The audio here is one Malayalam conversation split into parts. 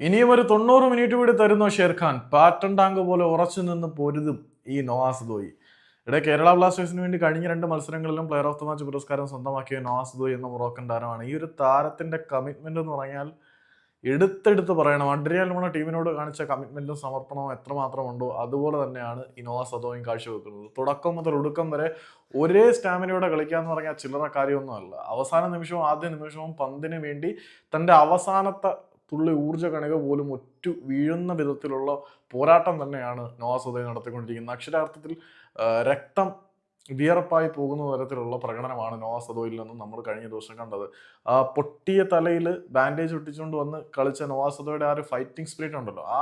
ഇനിയും ഒരു തൊണ്ണൂറ് മിനിറ്റ് കൂടി തരുന്നു ഷേർഖാൻ പാറ്റൺ ടാങ്ക് പോലെ ഉറച്ചു നിന്ന് പൊരുതും ഈ നോവാസ് ദോയി. ഇവിടെ കേരള ബ്ലാസ്റ്റേഴ്സിന് വേണ്ടി കഴിഞ്ഞ രണ്ട് മത്സരങ്ങളിലും പ്ലെയർ ഓഫ് ദ മാച്ച് പുരസ്കാരം സ്വന്തമാക്കിയ നോവാസ് ദോയി എന്ന മൊറോക്കൻ താരമാണ്. ഈ ഒരു താരത്തിന്റെ കമ്മിറ്റ്മെന്റ് എന്ന് പറഞ്ഞാൽ എടുത്തെടുത്ത് പറയണം. അഡ്രിയാൽ നമ്മുടെ ടീമിനോട് കാണിച്ച കമ്മിറ്റ്മെന്റും സമർപ്പണവും എത്രമാത്രം ഉണ്ടോ അതുപോലെ തന്നെയാണ് ഇനോവ സദോയും കാഴ്ചവെക്കുന്നത്. തുടക്കം മുതൽ ഒടുക്കം വരെ ഒരേ സ്റ്റാമിനയോടെ കളിക്കുക എന്ന് പറഞ്ഞാൽ ചില്ലറ കാര്യമൊന്നുമല്ല. അവസാന നിമിഷവും ആദ്യ നിമിഷവും പന്തിന് വേണ്ടി തന്റെ അവസാനത്തെ തുള്ളി ഊർജ കണിക പോലും ഒറ്റ വീഴുന്ന വിധത്തിലുള്ള പോരാട്ടം തന്നെയാണ് നവാസ് ഉദയ നടത്തിക്കൊണ്ടിരിക്കുന്നത്. അക്ഷരാർത്ഥത്തിൽ രക്തം വിയർപ്പായി പോകുന്ന തരത്തിലുള്ള പ്രകടനമാണ് നോവാ സദോയിൽ നിന്നും നമ്മൾ കഴിഞ്ഞ ദിവസം കണ്ടത്. ആ പൊട്ടിയ തലയിൽ ബാൻഡേജ് ഒട്ടിച്ചുകൊണ്ട് വന്ന് കളിച്ച സദോയുടെ ആ ഒരു ഫൈറ്റിംഗ് സ്പിരിറ്റ് ഉണ്ടല്ലോ. ആ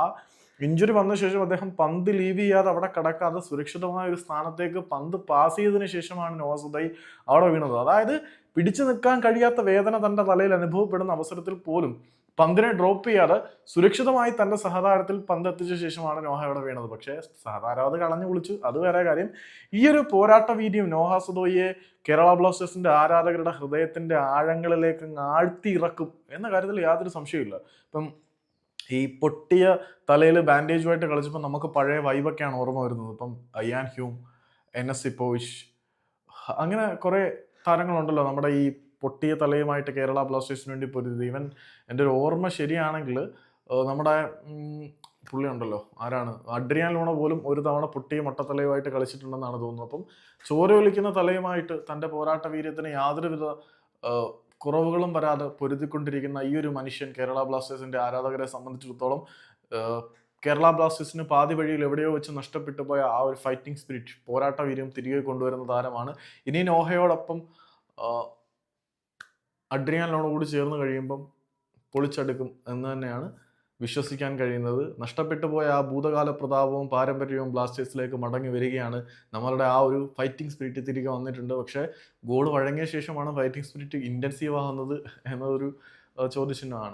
ഇഞ്ചുറി വന്ന ശേഷം അദ്ദേഹം പന്ത് ലീവ് ചെയ്യാതെ അവിടെ കിടക്കാതെ സുരക്ഷിതമായ ഒരു സ്ഥാനത്തേക്ക് പന്ത് പാസ് ചെയ്തതിന് ശേഷമാണ് നവാസുദൈ അവിടെ വീണത്. അതായത് പിടിച്ചു നിൽക്കാൻ കഴിയാത്ത വേദന തന്റെ തലയിൽ അനുഭവപ്പെടുന്ന അവസരത്തിൽ പോലും പന്തിനെ ഡ്രോപ്പ് ചെയ്യാതെ സുരക്ഷിതമായി തന്റെ സഹതാരത്തിൽ പന്ത് എത്തിച്ച ശേഷമാണ് നോഹ ഇവിടെ വീണത്. പക്ഷേ സഹതാരം അത് കളഞ്ഞു വിളിച്ചു അത് വേറെ കാര്യം. ഈ ഒരു പോരാട്ട വീര്യം നോഹ സുദോയെ കേരള ബ്ലാസ്റ്റേഴ്സിന്റെ ആരാധകരുടെ ഹൃദയത്തിന്റെ ആഴങ്ങളിലേക്ക് ആഴ്ത്തി ഇറക്കും എന്ന കാര്യത്തിൽ യാതൊരു സംശയമില്ല ഇപ്പം ഈ പൊട്ടിയ തലയിൽ ബാൻഡേജുമായിട്ട് കളിച്ചപ്പോൾ നമുക്ക് പഴയ വൈബൊക്കെയാണ് ഓർമ്മ വരുന്നത്. ഇപ്പം Iain Hume N S Sipovic അങ്ങനെ കുറേ താരങ്ങളുണ്ടല്ലോ നമ്മുടെ ഈ പൊട്ടിയ തലയുമായിട്ട് കേരള ബ്ലാസ്റ്റേഴ്സിന് വേണ്ടി പൊരുതി ഈവൻ എന്റെ ഒരു ഓർമ്മ ശരിയാണെങ്കിൽ നമ്മുടെ പുള്ളി ഉണ്ടല്ലോ ആരാണ്? അഡ്രിയാൻ ലോണ പോലും ഒരു തവണ പൊട്ടിയ മൊട്ടത്തലയുമായിട്ട് കളിച്ചിട്ടുണ്ടെന്നാണ് തോന്നുന്നത്. അപ്പം ചോര ഒലിക്കുന്ന തലയുമായിട്ട് തന്റെ പോരാട്ട വീര്യത്തിന് യാതൊരുവിധ കുറവുകളും വരാതെ പൊരുതിക്കൊണ്ടിരിക്കുന്ന ഈ ഒരു മനുഷ്യൻ കേരള ബ്ലാസ്റ്റേഴ്സിന്റെ ആരാധകരെ സംബന്ധിച്ചിടത്തോളം കേരള ബ്ലാസ്റ്റേഴ്സിന് പാതി വഴിയിൽ എവിടെയോ വെച്ച് നഷ്ടപ്പെട്ടു പോയ ആ ഒരു ഫൈറ്റിംഗ് സ്പിരിറ്റ് പോരാട്ട വീര്യം തിരികെ കൊണ്ടുവരുന്ന താരമാണ്. ഇനി നോഹയോടൊപ്പം അഡ്രിയാനോടുകൂടി ചേർന്ന് കഴിയുമ്പം പൊളിച്ചെടുക്കും എന്ന് തന്നെയാണ് വിശ്വസിക്കാൻ കഴിയുന്നത്. നഷ്ടപ്പെട്ടു പോയ ആ ഭൂതകാല പ്രതാപവും പാരമ്പര്യവും ബ്ലാസ്റ്റേഴ്സിലേക്ക് മടങ്ങി വരികയാണ്. നമ്മളുടെ ആ ഒരു ഫൈറ്റിംഗ് സ്പിരിറ്റ് തിരികെ വന്നിട്ടുണ്ട്. പക്ഷേ ഗോൾ വഴങ്ങിയ ശേഷമാണ് ഫൈറ്റിംഗ് സ്പിരിറ്റ് ഇന്റൻസീവ് ആകുന്നത് എന്നതൊരു ചോദ്യചിഹ്നമാണ്.